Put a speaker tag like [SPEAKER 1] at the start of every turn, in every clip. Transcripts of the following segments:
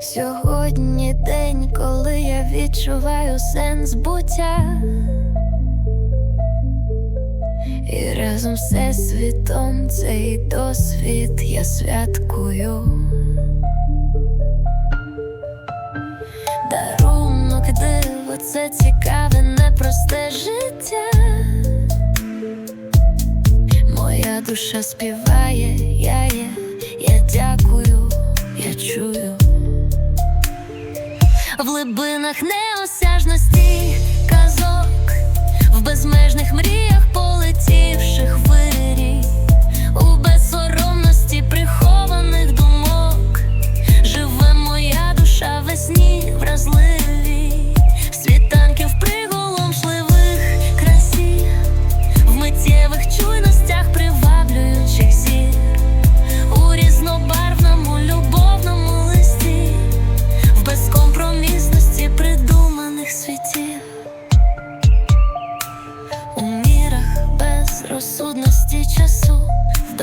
[SPEAKER 1] Сьогодні день, коли я відчуваю сенс буття. І разом з всесвітом цей досвід я святкую. Дарунок диво, це цікаве, непросте життя. Моя душа співає, я є, я дякую, я чую. Глибинах неосяжності казок, в безмежних мріях полетівших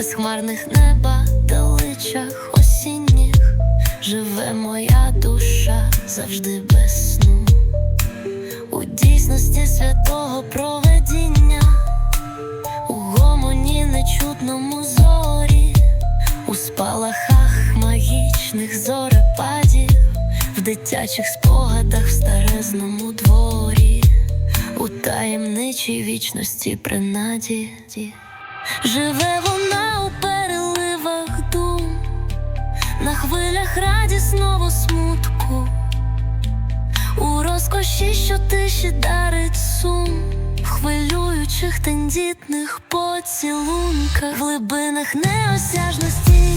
[SPEAKER 1] безхмарних неба даличах осінніх. Живе моя душа завжди без сну, у дійсності святого проведіння, у гомоні нечутному зорі, у спалахах магічних зорепадів, в дитячих спогадах в старезному дворі, у таємничій вічності принаді. Живе вона у переливах дум, на хвилях радісного смутку, у розкоші, що тиші дарить сум, в хвилюючих тендітних поцілунках, в глибинах неосяжності